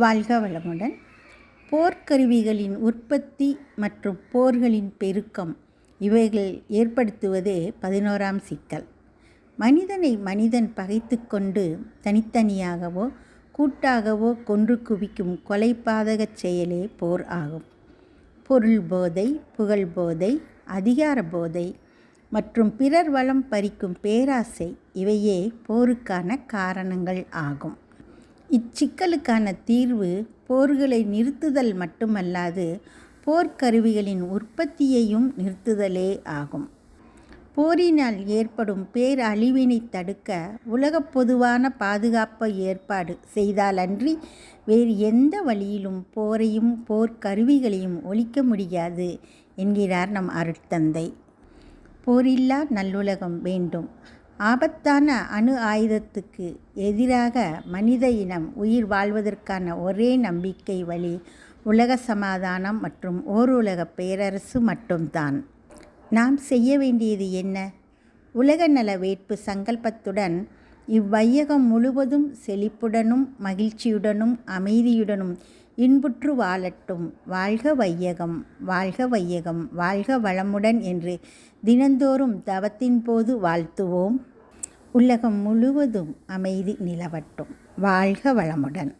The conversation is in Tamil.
வாழ்க வளமுடன். போர்க்கருவிகளின் உற்பத்தி மற்றும் போர்களின் பெருக்கம் இவைகள் ஏற்படுத்துவதே பதினோராம் சிக்கல். மனிதனை மனிதன் பகைத்து கொண்டு தனித்தனியாகவோ கூட்டாகவோ கொன்று குவிக்கும் கொலைபாதகச் செயலே போர் ஆகும். பொருள் போதை புகழ் போதை அதிகார போதை மற்றும் பிறர் வளம் பறிக்கும் பேராசை இவையே போருக்கான காரணங்கள் ஆகும். இச்சிக்கலுக்கான தீர்வு போர்களை நிறுத்துதல் மட்டுமல்லாது போர்க்கருவிகளின் உற்பத்தியையும் நிறுத்துதலே ஆகும். போரினால் ஏற்படும் பேரழிவினை தடுக்க உலகப் பொதுவான பாதுகாப்பு ஏற்பாடு செய்தாலன்றி வேறு எந்த வழியிலும் போரையும் போர்க்கருவிகளையும் ஒழிக்க முடியாது என்கிறார் நம் அருட்தந்தை. போரில்லா நல்லுலகம் வேண்டும். ஆபத்தான அணு ஆயுதத்துக்கு எதிராக மனித இனம் உயிர் வாழ்வதற்கான ஒரே நம்பிக்கை வழி உலக சமாதானம் மற்றும் ஓருலக பேரரசு மட்டும்தான். நாம் செய்ய வேண்டியது என்ன? உலக நல வேட்பு சங்கல்பத்துடன் இவ்வையகம் முழுவதும் செழிப்புடனும் மகிழ்ச்சியுடனும் அமைதியுடனும் இன்புற்று வாழட்டும். வாழ்க வையகம் வாழ்க வையகம் வாழ்க வளமுடன் என்று தினந்தோறும் தவத்தின் போது வாழ்த்துவோம். உலகம் முழுவதும் அமைதி நிலவட்டும். வாழ்க வளமுடன்.